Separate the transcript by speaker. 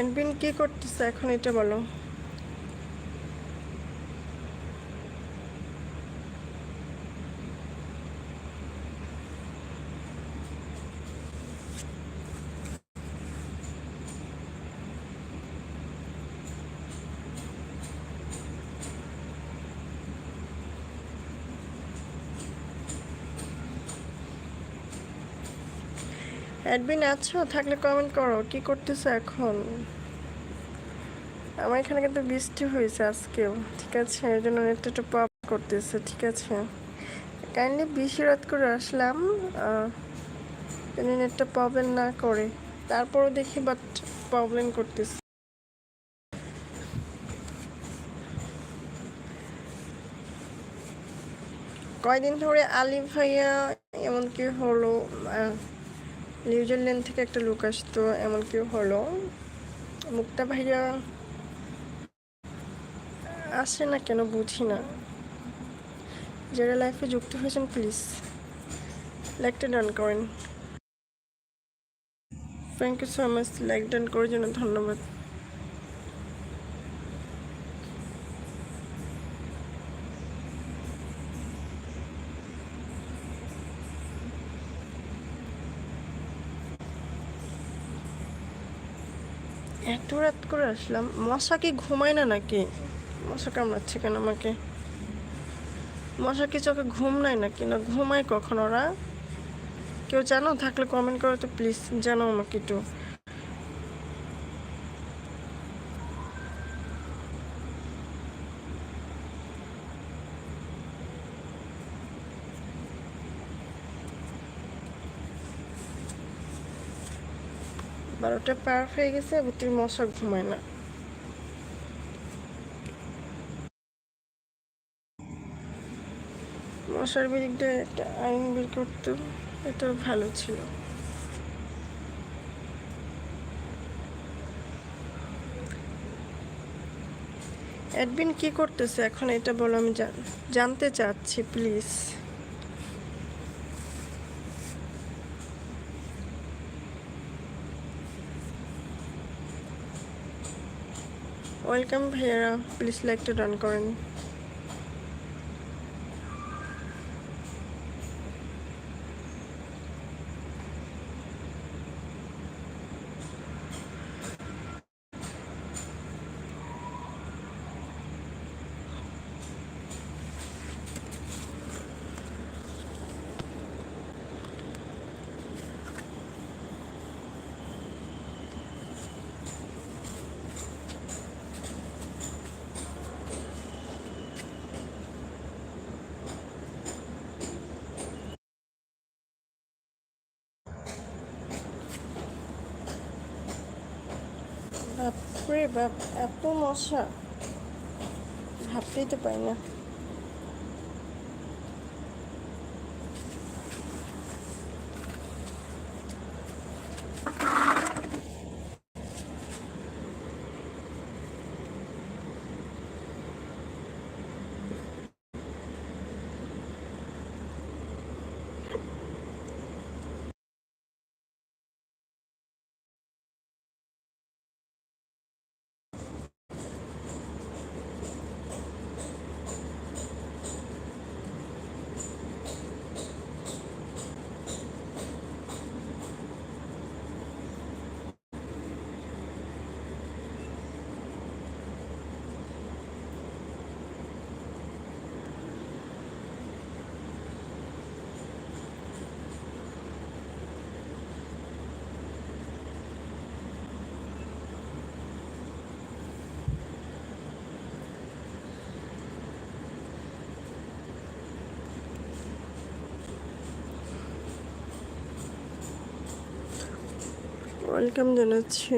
Speaker 1: এনবিন কি করতেছে এখন এটা বলো। অ্যাডমিন আছো? থাকলে কমেন্ট করো। কি করতেছো এখন? আমার এখানে কিন্তু বৃষ্টি হয়েছে আজকেও, ঠিক আছে? এর জন্য নেটটা একটু পপ করতেছে, ঠিক আছে? কাইন্ডলি বেশি রাত করে আসলাম নেটটা প্রবলেম না করে। তারপরও দেখি বাট প্রবলেম করতেছে। কয়দিন ধরে আলিফ ভাইয়া এমন কি হলো নিউজিল্যান্ড থেকে একটা লোক আসতো এমন কি হলো। মুক্তা ভাইয়া আসে না কেন বুঝি না। যারা লাইফে যুক্ত হয়েছেন প্লিজ লাইকটা ডান করেন। Thank you so much like done করার জন্য ধন্যবাদ। এত রাত করে আসলাম। মশা কি ঘুমায় না নাকি? মশা কামড়াচ্ছে কেন আমাকে? মশা কি চোখে ঘুম নাই নাকি? না ঘুমায় কখন ওরা? কেউ জানো? থাকলে কমেন্ট করো তো প্লিজ জানো আমাকে একটু। বারোটা পার হয়ে গেছে ভিতরে মশা ঘুমায় না। মশার বিরুদ্ধে একটা আইন বের করতো, এটা ভালো ছিল। অ্যাডমিন কি করতেছে এখন এটা বলো আমি জানতে চাচ্ছি, প্লিজ। ওয়েলকাম ভাইয়ারা প্লিজ লাইকটা ডান করেন বাপরে বাপ এত মশা ভাবতেই তো পাই না ওয়েলকাম জানাচ্ছি।